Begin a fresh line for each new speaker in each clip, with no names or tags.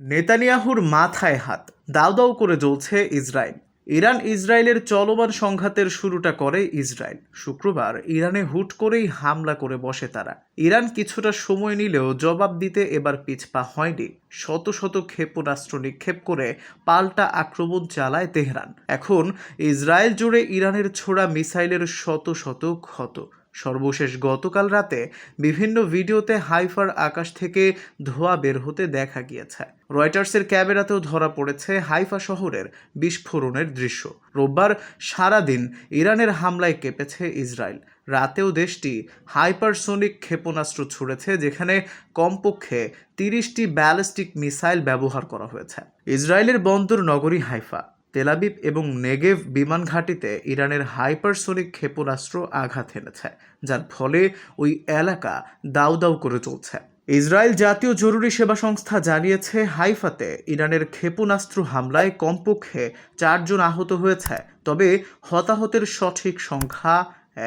নেতানিয়াহুর মাথায় হাত দাউ দাউ করে জ্বলছে ইসরায়েল। ইরান ইসরায়েলের চলমান সংঘাতের শুরুটা করে ইসরায়েল। শুক্রবার ইরানে হুট করেই হামলা করে বসে তারা। ইরান কিছুটা সময় নিলেও জবাব দিতে এবার পিছপা হয়নি। শত শত ক্ষেপণাস্ত্র নিক্ষেপ করে পাল্টা আক্রমণ চালায় তেহরান। এখন ইসরায়েল জুড়ে ইরানের ছোড়া মিসাইলের শত শত ক্ষত। সর্বশেষ গতকাল রাতে বিভিন্ন ভিডিওতে হাইফার আকাশ থেকে ধোঁয়া বের হতে দেখা গিয়েছে। রয়টার্সের ক্যামেরাতেও ধরা পড়েছে হাইফা শহরের বিস্ফোরণের দৃশ্য। রোববার সারাদিন ইরানের হামলায় কেঁপেছে ইসরায়েল। রাতেও দেশটি হাইপারসোনিক ক্ষেপণাস্ত্র ছুড়েছে, যেখানে কমপক্ষে তিরিশটি ব্যালিস্টিক মিসাইল ব্যবহার করা হয়েছে। ইসরায়েলের বন্দর নগরী হাইফা। তেলাবিব এবং নেগেভ বিমান ঘাঁটিতে ইরানের হাইপারসোনিক ক্ষেপণাস্ত্র আঘাত এনেছে, যার ফলে ওই এলাকা দাউ দাউ করে চলছে। ইসরায়েল জাতীয় জরুরি সেবা সংস্থা জানিয়েছে, হাইফাতে ইরানের ক্ষেপণাস্ত্র হামলায় কমপক্ষে চারজন আহত হয়েছে, তবে হতাহতের সঠিক সংখ্যা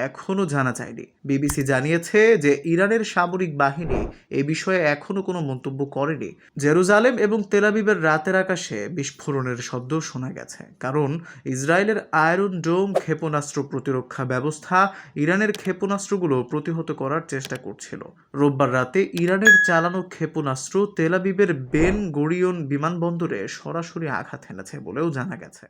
এখনও জানা যায়নি। বিবিসি জানিয়েছে যে ইরানের সামরিক বাহিনী এ বিষয়ে এখনও কোনো মন্তব্য করেনি। জেরুজালেম এবং তেলাবিবের রাতের আকাশে বিস্ফোরণের শব্দ শোনা গেছে। কারণ ইসরায়েলের আয়রন ডোম ক্ষেপণাস্ত্র প্রতিরক্ষা ব্যবস্থা ইরানের ক্ষেপণাস্ত্রগুলো প্রতিহত করার চেষ্টা করছিল। রোববার রাতে ইরানের চালানো ক্ষেপণাস্ত্র তেলাবিবের বেন গড়িয়ন বিমানবন্দরে সরাসরি আঘাত এনেছে বলেও জানা গেছে।